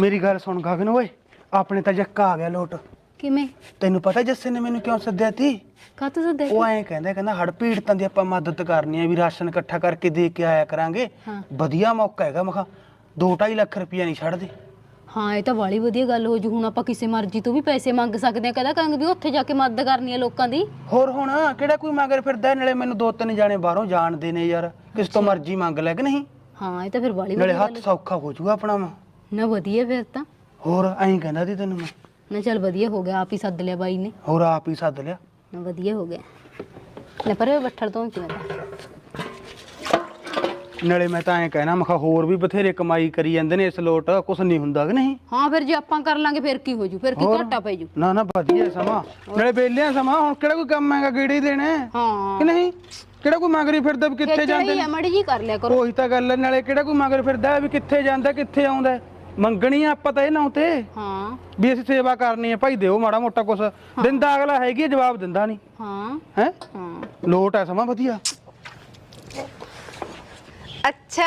ਮੇਰੀ ਗੱਲ ਸੁਣ ਗਗਨ ਓਏ ਆਪਣੇ ਤਾਂ ਜੱਕਾ ਆ ਗਿਆ ਲੋਟ। ਕਿਵੇਂ? ਤੈਨੂੰ ਪਤਾ ਜੱਸੇ ਨੇ ਮੈਨੂੰ ਕਿਉਂ ਸੱਦਿਆ ਤੀ? ਕਾਤੋਂ ਸੋ ਦੇਖ ਉਹ ਐਂ ਕਹਿੰਦਾ ਕਹਿੰਦਾ ਹੜ ਪੀੜਤਾਂ ਦੀ ਆਪਾਂ ਮਦਦ ਕਰਨੀ ਹੈ ਵੀ ਰਾਸ਼ਨ ਇਕੱਠਾ ਕਰਕੇ ਦੇ ਕੇ ਆਇਆ ਕਰਾਂਗੇ। ਹਾਂ। ਵਧੀਆ ਮੌਕਾ ਹੈਗਾ ਮਖਾ 2.5 ਲੱਖ ਰੁਪਇਆ ਨਹੀਂ ਛੱਡਦੇ। ਹਾਂ ਇਹ ਤਾਂ ਬਾਲੀ ਵਧੀਆ ਗੱਲ ਹੋ ਜੂ ਹੁਣ ਆਪਾਂ ਕਿਸੇ ਮਰਜ਼ੀ ਤੋਂ ਵੀ ਪੈਸੇ ਮੰਗ ਸਕਦੇ ਆ ਕਹਦਾ ਕਹਾਂਗੇ ਵੀ ਉੱਥੇ ਜਾ ਕੇ ਮਦਦ ਕਰਨੀ ਹੈ ਲੋਕਾਂ ਦੀ। ਹੋਰ ਹੁਣ ਕਿਹੜਾ ਕੋਈ ਮਗਰ ਫਿਰਦਾ ਹੈ? ਨਾਲੇ ਮੈਨੂੰ ਦੋ ਤਿੰਨ ਜਾਣੇ ਬਾਹਰੋਂ ਜਾਣਦੇ ਨੇ ਯਾਰ ਕਿਸ ਤੋਂ ਮਰਜ਼ੀ ਮੰਗ ਲੈ ਕਿ ਨਹੀਂ? ਹਾਂ ਇਹ ਤਾਂ ਫਿਰ ਬਾਲੀ ਨਾਲੇ ਵਧੀਆ ਹੱਥ ਸੌਖਾ ਹੋ ਜਾਊਗਾ ਆਪਣਾ ਵਾ ਨਾ ਵਧੀਆ ਫਿਰ ਤਾਂ। ਹੋਰ ਐਂ ਕਹਿੰਦਾ ਸੀ ਤੈਨੂੰ ਮੈਂ। ਨਾ ਚੱਲ ਵਧੀਆ ਹੋ ਗਿਆ ਆਪ ਹੀ ਸੱਦ ਲਿਆ ਬਾਈ ਨੇ। ਹੋਰ ਆਪ ਹੀ ਸੱਦ ਲਿਆ। ਨਾ ਵਧੀਆ ਹੋ ਗਿਆ। ਲੈ ਪਰ ਬੱਠਲ ਤੋਂ ਕਿਵੇਂ ਤਾਂ ਨਾਲੇ ਮੈਂ ਤਾਂ ਐਂ ਕਹਿਣਾ ਮਖਾ ਹੋਰ ਵੀ ਬਥੇਰੇ ਕਮਾਈ ਕਰੀ ਜਾਂਦੇ ਨੇ ਇਸ ਲੋਟ ਕੁਛ ਨਹੀਂ ਹੁੰਦਾ ਕਿ ਨਹੀਂ? ਹਾਂ ਫਿਰ ਜੇ ਆਪਾਂ ਕਰ ਲਾਂਗੇ ਫਿਰ ਕੀ ਹੋ ਜੂ ਫਿਰ ਕੀ ਹੋਰ? ਘਾਟਾ ਪੈ ਜੂ? ਨਾ ਨਾ ਵਧੀਆ ਸਮਾਂ। ਨਾਲੇ ਵੇਲਿਆ ਸਮਾਂ ਹੁਣ ਕਿਹੜਾ ਕੋਈ ਕੰਮ ਹੈਗਾ ਗੇੜੇ ਦੇਣੇ ਹਾਂ? ਕਿ ਨਹੀਂ? ਕਿਹੜਾ ਕੋਈ ਮਗਰੀ ਫਿਰਦਾ ਵੀ ਕਿੱਥੇ ਜਾਂਦੇ ਨੇ? ਆ ਮੜੀ ਜੀ ਕਰ ਲਿਆ ਕਰੋ। ਉਹੀ ਤਾਂ ਗੱਲ ਹੈ ਨਾਲੇ ਕਿਹੜਾ ਕੋਈ ਮਗਰ ਫਿਰਦਾ ਵੀ ਕਿੱਥੇ ਜਾਂਦਾ ਕਿੱਥੇ ਆਉਂਦਾ ਹੈ। ਮੰਗਣੀ ਆ ਆਪਾਂ ਤਾਂ ਇਹ ਨਾ ਤੇ ਹਾਂ। ਵੀ ਅਸੀਂ ਸੇਵਾ ਕਰਨੀ ਹੈ ਭਾਈ ਦਿਓ ਮਾੜਾ ਮੋਟਾ ਕੁਛ। ਦਿੰਦਾ ਅਗਲਾ ਹੈਗੀ ਹੈ, ਜਵਾਬ ਦਿੰਦਾ ਨਹੀਂ। ਹਾਂ। ਹੈ? ਹਾਂ। ਲੋਟ ਹੈ ਸਮਾਂ ਵਧੀਆ। ਅੱਛਾ।